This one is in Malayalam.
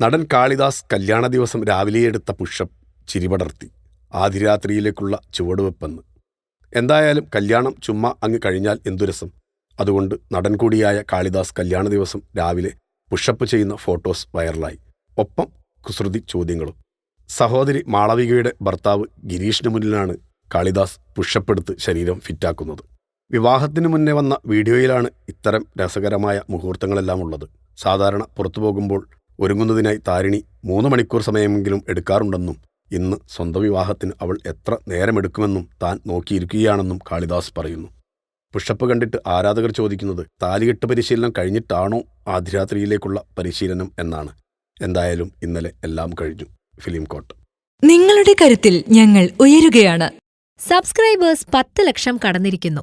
നടൻ കാളിദാസ് കല്യാണ ദിവസം രാവിലെ എടുത്ത പുഷപ്പ് ചിരിപടർത്തി ആദിരാത്രിയിലേക്കുള്ള ചുവടുവെപ്പെന്ന്. എന്തായാലും കല്യാണം ചുമ്മാ അങ്ങ് കഴിഞ്ഞാൽ എന്തു രസം. അതുകൊണ്ട് നടൻ കൂടിയായ കാളിദാസ് കല്യാണ ദിവസം രാവിലെ പുഷപ്പ് ചെയ്യുന്ന ഫോട്ടോസ് വൈറലായി. ഒപ്പം കുസൃതി ചോദ്യങ്ങളും. സഹോദരി മാളവികയുടെ ഭർത്താവ് ഗിരീഷിന് മുന്നിലാണ് കാളിദാസ് പുഷപ്പെടുത്ത് ശരീരം ഫിറ്റാക്കുന്നത്. വിവാഹത്തിന് മുന്നേ വന്ന വീഡിയോയിലാണ് ഇത്തരം രസകരമായ മുഹൂർത്തങ്ങളെല്ലാം ഉള്ളത്. സാധാരണ പുറത്തു പോകുമ്പോൾ ഒരുങ്ങുന്നതിനായി താരിണി മൂന്ന് മണിക്കൂർ സമയമെങ്കിലും എടുക്കാറുണ്ടെന്നും ഇന്ന് സ്വന്തം വിവാഹത്തിന് അവൾ എത്ര നേരമെടുക്കുമെന്നും താൻ നോക്കിയിരിക്കുകയാണെന്നും കാളിദാസ് പറയുന്നു. പുഷപ്പ് കണ്ടിട്ട് ആരാധകർ ചോദിക്കുന്നത് താലികെട്ട് പരിശീലനം കഴിഞ്ഞിട്ടാണോ ആദ്യരാത്രിയിലേക്കുള്ള പരിശീലനം എന്നാണ്. എന്തായാലും ഇന്നലെ എല്ലാം കഴിഞ്ഞു. ഫിലിം കോട്ട്. നിങ്ങളുടെ കരുത്തിൽ ഞങ്ങൾ ഉയരുകയാണ്. സബ്സ്ക്രൈബേഴ്സ് പത്ത് ലക്ഷം കടന്നിരിക്കുന്നു.